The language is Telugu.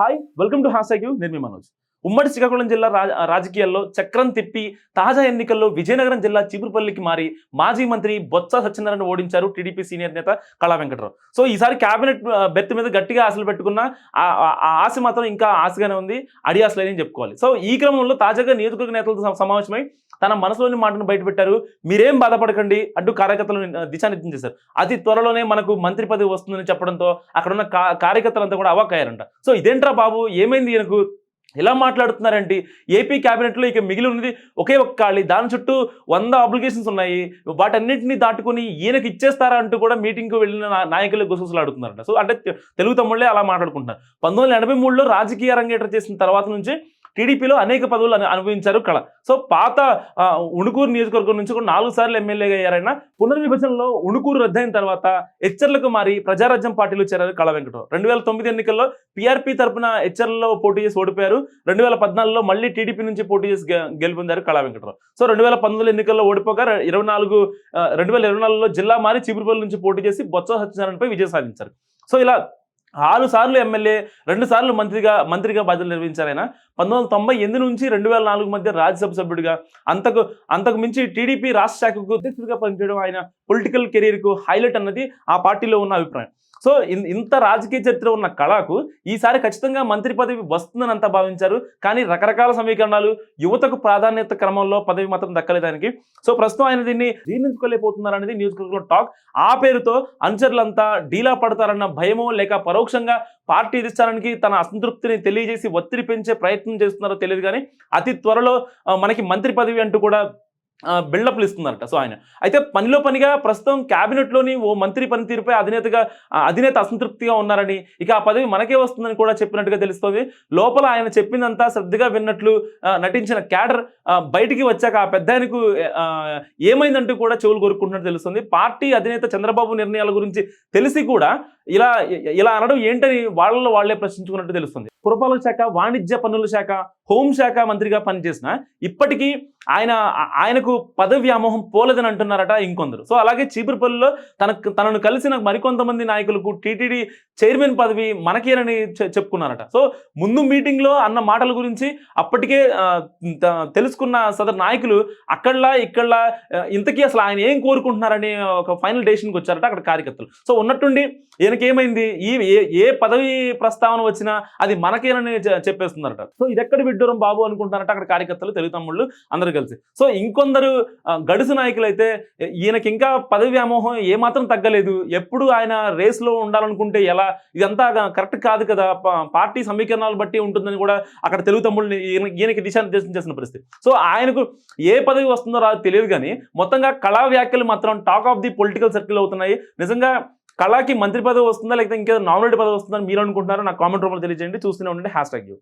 Hi welcome to hash you నేను మీ మనోజ్. ఉమ్మడి శ్రీకాకుళం జిల్లా రాజ- రాజకీయాల్లో చక్రం తిప్పి తాజా ఎన్నికల్లో విజయనగరం జిల్లా చీపురుపల్లికి మారి మాజీ మంత్రి బొత్స సత్యనారాయణ ఓడించారు టీడీపీ సీనియర్ నేత కళా వెంకటరావు. సో ఈసారి కేబినెట్ బెర్త్ మీద గట్టిగా ఆశలు పెట్టుకున్న ఆ- ఆ ఆశ మాత్రం ఇంకా ఆశగానే ఉంది అడి చెప్పుకోవాలి. సో ఈ క్రమంలో తాజాగా నియోజకవర్గ నేతలతో సమావేశమై తన మనసులోని మాటను బయటపెట్టారు మీరేం బాధపడకండి అంటూ కార్యకర్తలను దిశానిర్దేశం చేశారు. అతి త్వరలోనే మనకు మంత్రి పదవి వస్తుందని చెప్పడంతో అక్కడ ఉన్న కార్యకర్తలంతా కూడా అవాక్కయ్యారంట. సో ఇదేంట్రా బాబు? ఏమైంది ఈయనకు? ఎలా మాట్లాడుతున్నారంటే ఏపీ క్యాబినెట్లో ఇక మిగిలి ఉన్నది ఒకే ఒక్క ఖాళీ. దాని చుట్టూ వంద అప్లికేషన్స్ ఉన్నాయి. వాటన్నిటిని దాటుకొని ఈయనకి ఇచ్చేస్తారా అంటూ కూడా మీటింగ్కి వెళ్ళిన నాయకులు నాయకులు గుసగుసలాడుతున్నారంట. సో అంటే తెలుగు తమ్ముళ్ళే అలా మాట్లాడుకుంటున్నారు. పంతొమ్మిది వందల ఎనభై మూడులో రాజకీయ అరంగేట్రం చేసిన తర్వాత నుంచి టీడీపీలో అనేక పదవులు అనుభవించారు కళ. సో పాత ఉణుకూరు నియోజకవర్గం నుంచి కూడా నాలుగు సార్లు ఎమ్మెల్యేగా అయ్యారైనా పునర్విభజనలో ఉణుకూరు రద్దయిన తర్వాత హెచ్చర్లకు మారి ప్రజారాజ్యం పార్టీలో చేరారు కళ వెంకటరావు. రెండు వేల తొమ్మిది ఎన్నికల్లో పీఆర్పీ తరపున హెచ్చర్లలో పోటీ చేసి ఓడిపోయారు. రెండు వేల పద్నాలుగులో మళ్ళీ టీడీపీ నుంచి పోటీ చేసి గెలుపొందారు కళా వెంకటరావు. సో రెండు వేల పంతొమ్మిది ఎన్నికల్లో ఓడిపోగా ఇరవై నాలుగు రెండు వేల ఇరవై నాలుగులో జిల్లా మారి చిబురుపల్లి నుంచి పోటీ చేసి బొత్స సత్యనారాయణపై విజయం సాధించారు. సో ఇలా ఆరు సార్లు ఎమ్మెల్యే రెండు సార్లు మంత్రిగా మంత్రిగా బాధ్యతలు నిర్వహించారు ఆయన పంతొమ్మిది వందల తొంభై ఎనిమిది నుంచి రెండు వేల నాలుగు మధ్య రాజ్యసభ సభ్యుడిగా అంతకు అంతకు మించి టీడీపీ రాష్ట్ర శాఖకు అధ్యక్షుడిగా పనిచేయడం ఆయన పొలిటికల్ కెరీర్కు హైలైట్ అన్నది ఆ పార్టీలో ఉన్న అభిప్రాయం. సో ఇన్- ఇంత రాజకీయ చరిత్ర ఉన్న కళకు ఈసారి ఖచ్చితంగా మంత్రి పదవి వస్తుందని అంతా భావించారు. కానీ రకరకాల సమీకరణాలు యువతకు ప్రాధాన్యత క్రమంలో పదవి మాత్రం దక్కలేదానికి. సో ప్రస్తుతం ఆయన దీన్ని జీర్ణించుకోలేకపోతున్నారు అనేది నియోజకవర్గంలో టాక్. ఆ పేరుతో అనుచరులంతా డీలా పడతారన్న భయమో లేక పరోక్షంగా పార్టీ అధిష్టానానికి తన అసంతృప్తిని తెలియజేసి ఒత్తిడి పెంచే ప్రయత్నం చేస్తున్నారో తెలియదు కానీ అతి త్వరలో మనకి మంత్రి పదవి అంటూ కూడా బిల్డప్లు ఇస్తున్నారట. సో ఆయన. అయితే పనిలో పనిగా ప్రస్తుతం క్యాబినెట్లోని ఓ మంత్రి పనితీరుపై అధినేతగా అధినేత అసంతృప్తిగా ఉన్నారని ఇక ఆ పదవి మనకే వస్తుందని కూడా చెప్పినట్టుగా తెలుస్తోంది. లోపల ఆయన చెప్పిందంతా శ్రద్ధగా విన్నట్లు నటించిన క్యాడర్ బయటికి వచ్చాక ఆ పెద్ద ఆయనకు ఏమైందంటూ కూడా చెవులు కోరుకుంటున్నట్టు తెలుస్తుంది. పార్టీ అధినేత చంద్రబాబు నిర్ణయాల గురించి తెలిసి కూడా ఇలా ఇలా అనడం ఏంటని వాళ్ళలో వాళ్ళే ప్రశ్నించుకున్నట్టు తెలుస్తుంది. పురపాలక శాఖ వాణిజ్య పన్నుల శాఖ హోంశాఖ మంత్రిగా పనిచేసిన ఇప్పటికీ ఆయన ఆయనకు పదవి వ్యామోహం పోలేదని అంటున్నారట ఇంకొందరు. సో అలాగే చీపురుపల్లిలో తనకు తనను కలిసిన మరికొంతమంది నాయకులకు టీటీడీ చైర్మన్ పదవి మనకేనని చెప్పుకున్నారట. సో ముందు మీటింగ్లో అన్న మాటల గురించి అప్పటికే తెలుసుకున్న సదరు నాయకులు అక్కడలా ఇక్కడలా ఇంతకీ అసలు ఆయన ఏం కోరుకుంటున్నారని ఒక ఫైనల్ డెసిషన్కి వచ్చారట అక్కడ కార్యకర్తలు. సో ఉన్నట్టుండి ఈయనకి ఏమైంది ఈ ఏ ఏ పదవి ప్రస్తావన వచ్చినా అది మనకేనని చె- చెప్పేస్తున్నారట సో ఇది ఎక్కడ విడ్డూరం బాబు అనుకుంటారట అక్కడ కార్యకర్తలు తెలుగు తమ్ముళ్ళు అందరూ కలిసి. సో ఇంకొందరు గడుసు నాయకులు అయితే ఈయనకి ఇంకా పదవి వ్యామోహం ఏమాత్రం తగ్గలేదు. ఎప్పుడు ఆయన రేస్లో ఉండాలనుకుంటే ఎలా? ఇదంతా కరెక్ట్ కాదు కదా. పార్టీ సమీకరణాలు బట్టి ఉంటుందని కూడా అక్కడ తెలుగు తమ్ముళ్ళని ఈయనకి దిశానిర్దేశం చేసిన పరిస్థితి. సో ఆయనకు ఏ పదవి వస్తుందో రాదు తెలియదు కానీ మొత్తంగా కళా వ్యాఖ్యలు మాత్రం talk of the political circle అవుతున్నాయి. నిజంగా కళాకి మంత్రి పదవి వస్తుందా లేకపోతే ఇంకేదో నామినేట్ పదవి వస్తుందని మీరు అనుకుంటున్నారో నాకు కామెంట్ రూపంలో తెలియజేయండి. చూస్తూనే ఉండండి. Hash tag you